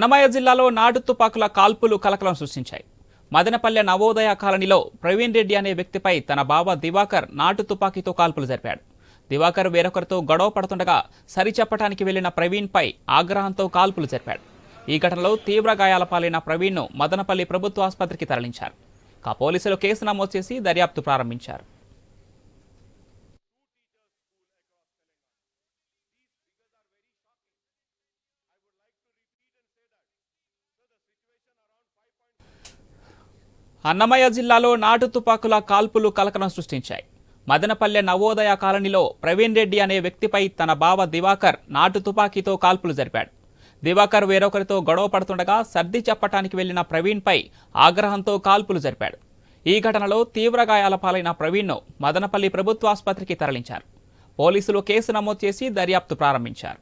అన్నమయ్య జిల్లాలో నాటు తుపాకుల కాల్పులు కలకలం సృష్టించాయి. మదనపల్లె నవోదయ కాలనీలో ప్రవీణ్ రెడ్డి అనే వ్యక్తిపై తన బావ దివాకర్ నాటు తుపాకీతో కాల్పులు జరిపాడు. దివాకర్ వేరొకరితో గొడవ పడుతుండగా సరిచెప్పటానికి వెళ్ళిన ప్రవీణ్పై ఆగ్రహంతో కాల్పులు జరిపాడు. ఈ ఘటనలో తీవ్ర గాయాల పాలైన ప్రవీణ్ను మదనపల్లి ప్రభుత్వ ఆసుపత్రికి తరలించారు. ఇక పోలీసులు కేసు నమోదు చేసి దర్యాప్తు ప్రారంభించారు. అన్నమయ్య జిల్లాలో నాటు తుపాకుల కాల్పులు కలకలం సృష్టించాయి. మదనపల్లె నవోదయ కాలనీలో ప్రవీణ్ రెడ్డి అనే వ్యక్తిపై తన బావ దివాకర్ నాటు తుపాకీతో కాల్పులు జరిపాడు. దివాకర్ వేరొకరితో గొడవ పడుతుండగా సర్ది చెప్పటానికి వెళ్ళిన ప్రవీణ్పై ఆగ్రహంతో కాల్పులు జరిపాడు. ఈ ఘటనలో తీవ్ర గాయాల పాలైన ప్రవీణ్ను మదనపల్లి ప్రభుత్వాసుపత్రికి తరలించారు. పోలీసులు కేసు నమోదు చేసి దర్యాప్తు ప్రారంభించారు.